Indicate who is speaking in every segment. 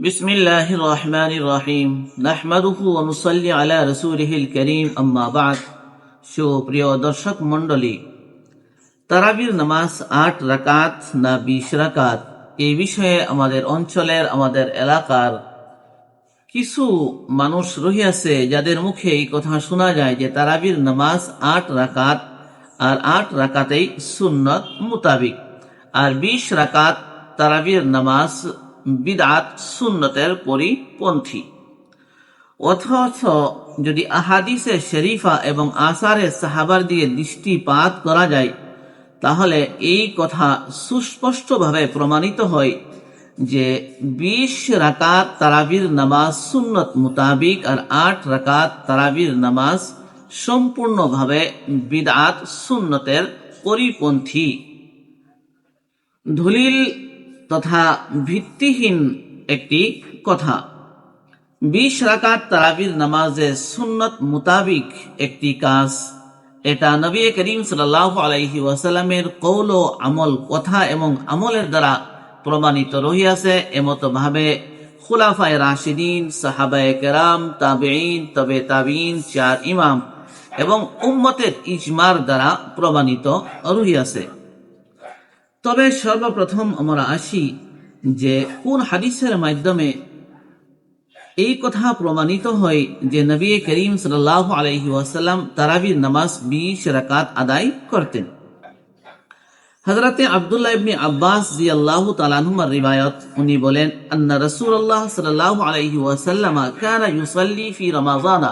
Speaker 1: بسم الله الرحمن الرحيم نحمده ونصلي على رسوله الكريم أما بعد সুপ্রিয় দর্শক মণ্ডলী তারাবির নামাজ আট রাকাত না বিশ রাকাত এই বিষয়ে আমাদের অঞ্চলের আমাদের এলাকার কিছু মানুষ রহিয়াছে যাদের মুখে এই কথা শোনা যায় যে তারাবির নামাজ আট রাকাত আর আট রাকাতেই সুন্নত মুতাবিক আর বিশ রাকাত তারাবির নামাজ বিদাত সুন্নতের পরিপন্থী। অথচ যদি আহাদিসে শরীফা এবং আসারে সাহাবার দিয়ে দৃষ্টিপাত করা যায়, তাহলে এই কথা সুস্পষ্টভাবে প্রমাণিত হয় যে বিশ রাকাত তারাবির নামাজ সুন্নত মোতাবিক আর আট রাকাত তারাবির নামাজ সম্পূর্ণভাবে বিদাত সুন্নতের পরিপন্থী। দলিল তথা ভিত্তিহীন একটি কথা। বিশ রাকাত তারাবির নামাজে সুন্নত মোতাবিক একটি কাজ। এটা নবী করিম সাল্লাহ আলাইহি ওয়াসাল্লামের কৌল আমল কথা এবং আমলের দ্বারা প্রমাণিত রহিয়াছে। এমত ভাবে খুলাফায় রাশিদিন, সাহাবায়ে কেরাম তাবেইন তবে তাবিন চার ইমাম এবং উম্মতের ইজমার দ্বারা প্রমাণিত রহিয়াছে। তবে সর্বপ্রথম আমরা আসি যে কোন হাদিসের মাধ্যমে এই কথা প্রমাণিত হয় যে নবী করিম সাল্লাহ আলহি ওয়াসাল্লাম তারাবির নামাজ বিশ রাকাত আদায় করতেন। হজরতে আবদুল্লাহ ইবনে আব্বাস জি আল্লাহ তালানহুমার রিবায়ত, উনি বলেন, আন্না রসুল্লাহ সাল্লাহ আলহি ওয়াসাল্লাম কানা ইউসাল্লি ফি রমাজানা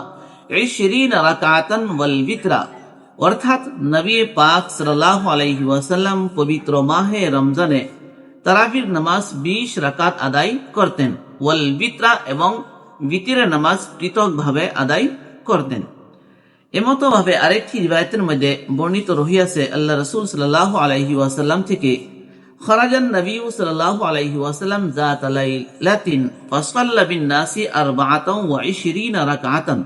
Speaker 1: ইশরিন রাকাতান ওয়াল বিতরা অর্থাৎ নবী পাক সাল্লাহ আলহি পবিত্র মাহে রমজানে তারাবির নামাজ বিশ রাকাত আদায় করতেন, ওয়াল এবং বিতিরের নামাজ পৃথকভাবে আদায় করতেন। এমতো ভাবে আরেকটি রিবায়তের মধ্যে বর্ণিত রহিয়াছে, আল্লাহ রসুল সাল্লাহ আলাইহি ওয়াসাল্লাম থেকে, খরাজান নবী সাল্লাহ আলাইহি ওয়াসাল্লাম জাত লাতিন ফসল্লা বিন নাসি আর বাতাম ওয়া ইশরিন রাকাতান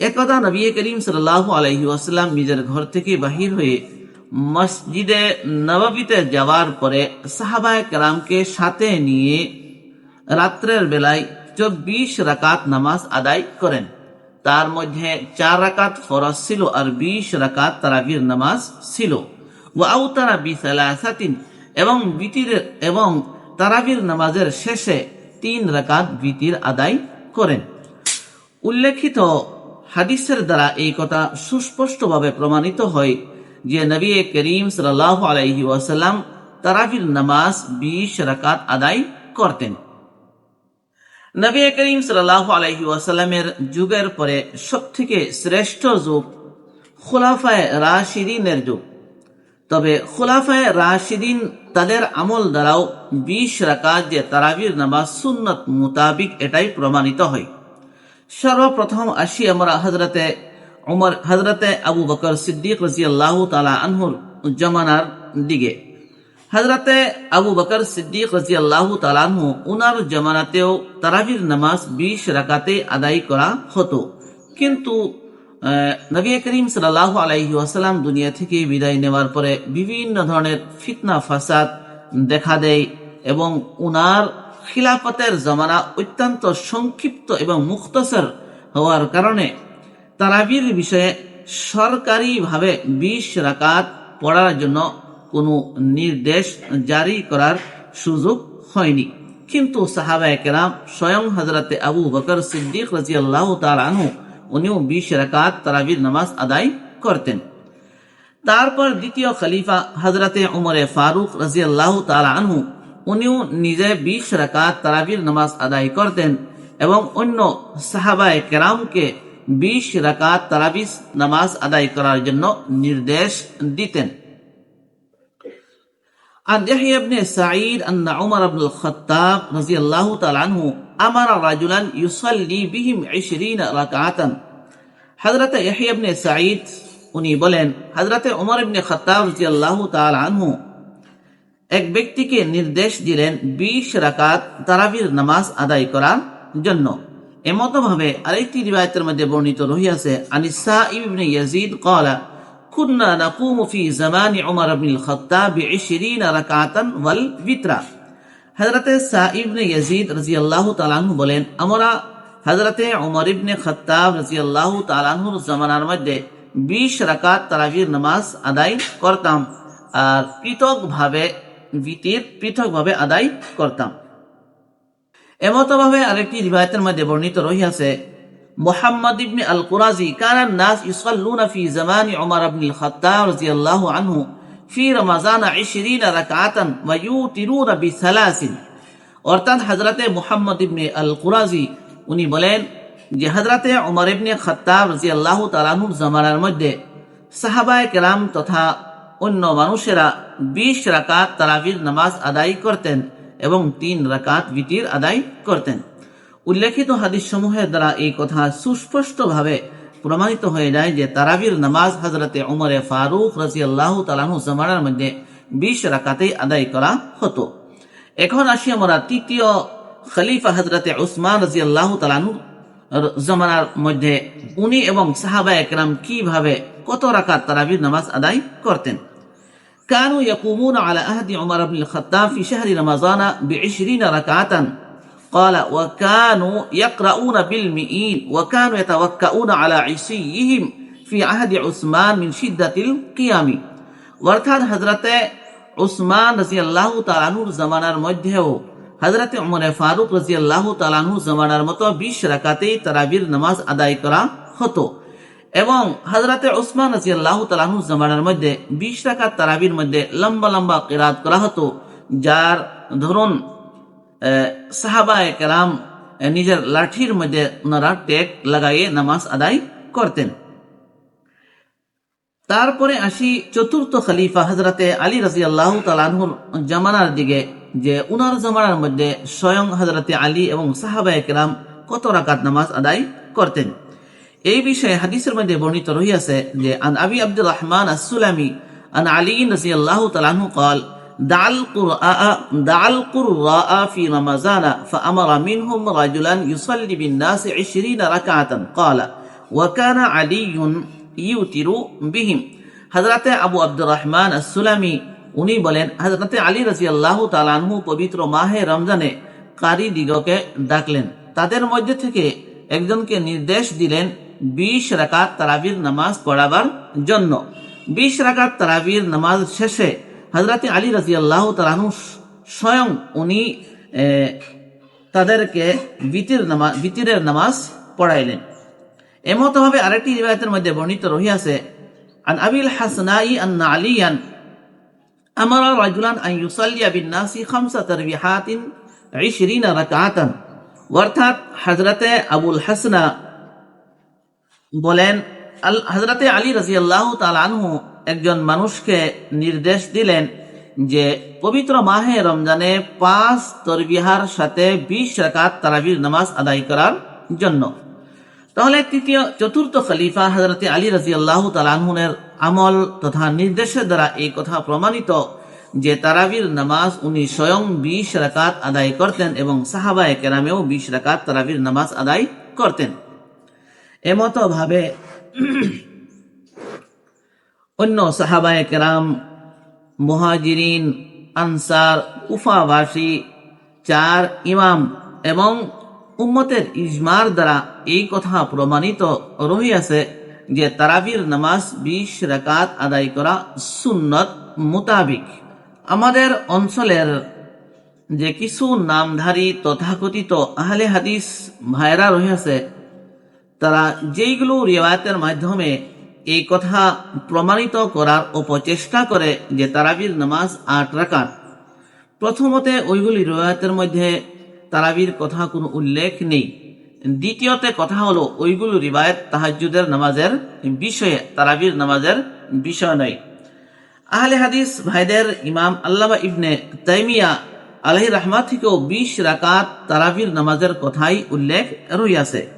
Speaker 1: একদা নবী করিম সাল্লাহ আলাইহি ওয়াসাল্লাম নিজের ঘর থেকে বাহির হয়ে মসজিদে নববীতে যাওয়ার পরে সাহাবায় কালামকে সাথে নিয়ে রাত্রের বেলায় চব্বিশ রাকাত নামাজ আদায় করেন। তার মধ্যে চার রাকাত ফরজ ছিল আর বিশ রাকাত তারাবির নামাজ ছিল। ও আউতারা বিসালাসাতিন এবং বিতিরের এবং তারাবির নামাজের শেষে তিন রাকাত বিতির আদায় করেন। উল্লেখিত হাদিসের দ্বারা এই কথা সুস্পষ্টভাবে প্রমাণিত হয় যে নবী করিম সাল্লাহ আলাইহি ওয়াসাল্লাম তারাবির নামাজ বিশ রাকাত আদায় করতেন। নবী করিম সাল্লাহ আলাইহি ওয়াসাল্লামের যুগের পরে সব থেকে শ্রেষ্ঠ যুগ খুলাফায় রাশিদিনের যুগ। তবে খুলাফায় রাশিদিন তাদের আমল দ্বারাও বিশ রাকাত যে তারাবির নামাজ সুন্নত মোতাবিক এটাই প্রমাণিত হয়। সর্বপ্রথম আসি আমরা হজরতে উমর হজরতে আবু বকর সিদ্দিক রাজি আল্লাহ তালা আনহুর জমানার দিকে হজরতে আবু বকর সিদ্দিক রাজি আল্লাহ তালানহু উনার জমানাতেও তারাবির নামাজ বিশ রাকাতে আদায় করা হতো কিন্তু নবী করিম সাল্লাহ আলাইহি ওয়াসাল্লাম দুনিয়া থেকে বিদায় নেওয়ার পরে বিভিন্ন ধরনের ফিতনা ফাসাদ দেখা দেয় এবং উনার খিলাফতের জমানা অত্যন্ত সংক্ষিপ্ত এবং মুক্তসর হওয়ার কারণে তারাবির বিষয়ে সরকারিভাবে বিশ রাকাত পড়ার জন্য কোনো নির্দেশ জারি করার সুযোগ হয়নি। কিন্তু সাহাবায় কেরাম স্বয়ং হজরতে আবু বকর সিদ্দিক রাজি আল্লাহ আনহু, উনিও বিশ রাকাত তারাবির নামাজ আদায় করতেন। তারপর দ্বিতীয় খলিফা হজরতে উমরে ফারুক রাজি আল্লাহ আনহু উনিও নিজে বিশ রাকাত তারাবির নামাজ আদায় করতেন এবং অন্য সাহাবায় কেরামকে বিশ রাকাত তারাবিস নামাজ আদায় করার জন্য নির্দেশ দিতেন عن يحيى بن سعيد أن عمر بن الخطاب رضي الله تعالى عنه أمر رجلا يصلي بهم عشرين ركعة حضرت يحيى بن سعيد উনি বলেন হজরতে উমর ইবনে খত্তাব রাদিয়াল্লাহু তাআলা আনহু এক ব্যক্তিকে নির্দেশ দিলেন বিশ রাকাত তারাবির নামাজ আদায় করার জন্য এমতো ভাবে আরেকটি রিবায়তের মধ্যে বর্ণিত রহিয়াছে আনিসা ইবনে ইয়াজিদ قال كنا نقوم في زمان عمر بن الخطاب بعشرين ركعة والوتر হজরতে সাইবনে ইয়াজিদ রাজি আল্লাহ তালাহু বলেন আমরা হজরতে উমর ইবনে খত্তাব রাজি আল্লাহ তালাহুর জামানার মধ্যে বিশ রাকাত তারাবির নামাজ আদায় করতাম আর পৃথকভাবে বিতির পৃথকভাবে আদায় করতাম। এমতভাবে আরেকটি রিবায়তের মধ্যে বর্ণিত রহিয়াছে মোহাম্মদ ইবনে আল কুরাজি কানান নাস ইউসাল্লুনা ফি জামানি উমর ইবনে খাত্তাব রাদিয়াল্লাহু আনহু ফি রমাজান 20 রাকাতান ওয়া ইউতিরুনা বিসালাসিন। অর্থাৎ হযরতে মুহাম্মদ ইবনে আল কুরাজি উনি বলেন যে হযরতে উমর ইবনে খাত্তাব রাদিয়াল্লাহু তাআলা জামানার মধ্যে সাহাবায়ে কেরাম তথা অন্য মানুষেরা 20 রাকাত তারাবির নামাজ আদায় করতেন এবং তিন রাকাত বিতির আদায় করতেন। উল্লেখিত হাদিস সমূহের দ্বারা এই কথা সুস্পষ্টভাবে প্রমাণিত হয়ে যায় যে তারাবির নামাজ হজরতে উমরে ফারুক রাজি আল্লাহ তালাহু জামানার মধ্যে বিশ রাকাতেই আদায় করা হতো। এখন আসি আমরা তৃতীয় খলিফা হজরতে উসমান রাজি আল্লাহ তালাহু জমানার মধ্যে উনি এবং সাহাবা একরাম কীভাবে কত রাকাত তারাবির নামাজ আদায় করতেন? كانوا يقومون على عهد عمر بن الخطاب في شهر رمضان بعشرين ركعة قال وكانوا يقرؤون بالمئين وكانوا يتوكؤون على عصيهم في عهد عثمان من شدة القيام অর্থাৎ হজরতে উসমান রাজি আল্লাহ তালানুর জামানার মধ্যেও হজরতে উমরে ফারুক রাজি আল্লাহ তালানুর জামানার মতো বিশ রাকাতেই তারাবির নামাজ আদায় করা হতো এবং হজরতে ওসমান রাজি আল্লাহ তালাহুর জামানার মধ্যে বিশ রাকাত তারাবির মধ্যে লম্বা লম্বা কেরাত করা হতো, যার ধরুন সাহাবায় কেরাম নিজের লাঠির মধ্যে ওনারা টেক লাগাইয়ে নামাজ আদায় করতেন। তারপরে আসি চতুর্থ খলিফা হজরতে আলী রাজি আল্লাহ তালাহুর জামানার দিকে, যে উনার জামানার মধ্যে স্বয়ং হজরতে আলী এবং সাহাবায় কেরাম কত রাকাত নামাজ আদায় করতেন। এই বিষয়ে হাদিসের মধ্যে বর্ণিত রহিয়াছে যে আন আবি আব্দুর রহমান আসুলামি আন আলী রাদিয়াল্লাহু তাআলা আনহু قال دع القراء دع القراء في رمضان فأمر منهم رجلا يصلي بالناس عشرين ركعة قال وكان علي يوتر بهم حضرت আবু আব্দুর রহমান আসুলামি উনি বলেন হজরতে আলী রাজিয়াল্লাহু তালানহু পবিত্র মাহে রমজানে কারি দিগকে ডাকলেন তাদের মধ্যে থেকে একজনকে নির্দেশ দিলেন বিশ রাকাত তারাবির নামাজ পড়াবার জন্য। বিশ রাকাত তারাবির নামাজ শেষে হজরত আলী রাজি আল্লাহ তালাহু স্বয়ং উনি তাদেরকে বিতির নামাজ বিতিরের নামাজ পড়াইলেন। এমতভাবে আরেকটি রিবায়তের মধ্যে বর্ণিত রহিয়াছে আন আবিল হাসনাই আন্না আলিয়ান আমার রাজুলান আন ইউসাল্লিয়া বিন নাসি খামসা তারবিহাতিন ইশরিনা রাকাতান। অর্থাৎ হজরতে আবুল হাসনা বলেন হজরতে আলী রাজি আল্লাহ তালানহু একজন মানুষকে নির্দেশ দিলেন যে পবিত্র মাহে রমজানে পাঁচ তরবিহার সাথে বিশ রাকাত তারাবির নামাজ আদায় করার জন্য। তাহলে তৃতীয়, চতুর্থ খলিফা হজরতে আলী রাজি আল্লাহ তালানহুনের আমল তথা নির্দেশের দ্বারা এই কথা প্রমাণিত যে তারাবির নামাজ উনি স্বয়ং বিশ রাকাত আদায় করতেন এবং সাহাবায় কেরামেও বিশ রাকাত তারাবির নামাজ আদায় করতেন। এমতো ভাবে অন্য সাহাবায় কেরাম, মুহাজিরিন, আনসার উফাবাসী চার ইমাম এবং উম্মতের ইজমার দ্বারা এই কথা প্রমাণিত রহিয়াছে যে তারাবির নামাজ বিশ রাকাত আদায় করা সুন্নত মোতাবিক। আমাদের অঞ্চলের যে কিছু নামধারী তথাকথিত আহলে হাদিস ভাইরা রহিয়াছে তারা যেইগুলো রিওয়ায়তের মাধ্যমে এই কথা প্রমাণিত করার অপচেষ্টা করে যে তারাবির নামাজ আট রাকাত। প্রথমতে ওইগুলি রিওয়ায়তের মধ্যে তারাবির কথা কোনো উল্লেখ নেই। দ্বিতীয়তে কথা হলো ওইগুলো রিবায়ত তাহাজুদের নামাজের বিষয়ে, তারাবির নামাজের বিষয় নয়। আহলে হাদিস ভাইদের ইমাম আল্লাহ ইবনে তাইমিয়া আলহি রহমা থেকেও বিশ রাকাত তারাবির নামাজের কথাই উল্লেখ রইয়াছে।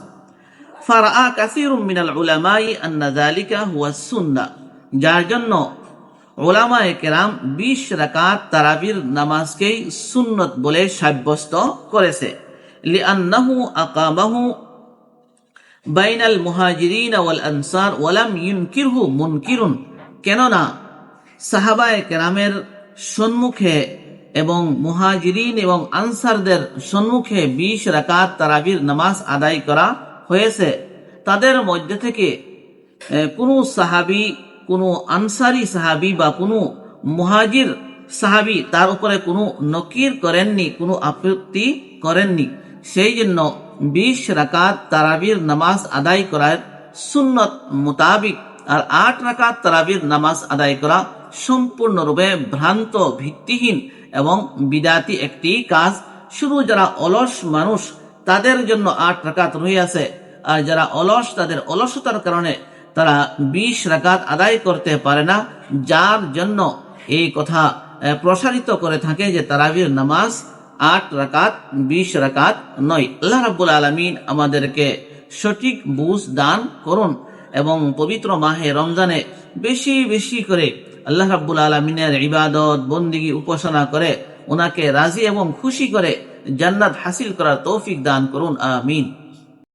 Speaker 1: ফারা কাসির মিনাল উলামাই আন্না যালিকা হুয়া সুন্নাহ। যার জন্য ওলামায়ে কেরাম বিশ রাকাত তারাবির নামাজকেই সুন্নত বলে সাব্যস্ত করেছে। লিআন্নাহু আকামাহু বাইনাল মুহাজিরিন ওয়াল আনসার ওয়ালাম ইউনকিরহু মুনকিরুন। কেননা সাহাবায়ে কেরামের সম্মুখে এবং মুহাজিরিন এবং আনসারদের সম্মুখে বিশ রাকাত তারাবির নামাজ আদায় করা হয়েছে। তাদের মধ্যে থেকে কোনো সাহাবি, কোনো আনসারি সাহাবি বা কোনো মুহাজির সাহাবি তার উপরে কোনো নকির করেননি, কোনো আপত্তি করেননি। সেই জন্য বিশ রাকাত তারাবির নামাজ আদায় করার সুন্নত মোতাবিক আর আট রাকাত তারাবির নামাজ আদায় করা সম্পূর্ণরূপে ভ্রান্ত, ভিত্তিহীন এবং বিদাতি একটি কাজ। শুধু যারা অলস মানুষ, তাদের জন্য আট রাকাত রহিয়াছে। আর যারা অলস, তাদের অলসতার কারণে তারা বিশ রাকাত আদায় করতে পারে না, যার জন্য এই কথা প্রসারিত করে থাকে যে তারাবির নামাজ আট রাকাত, বিশ রাকাত নয়। আল্লাহ রাব্বুল আলমিন আমাদেরকে সঠিক বুঝ দান করুন এবং পবিত্র মাহে রমজানে বেশি বেশি করে আল্লাহ রাব্বুল আলমিনের ইবাদত, বন্দিগি, উপাসনা করে ওনাকে রাজি এবং খুশি করে জান্নাত হাসিল করার তৌফিক দান করুন। আমিন।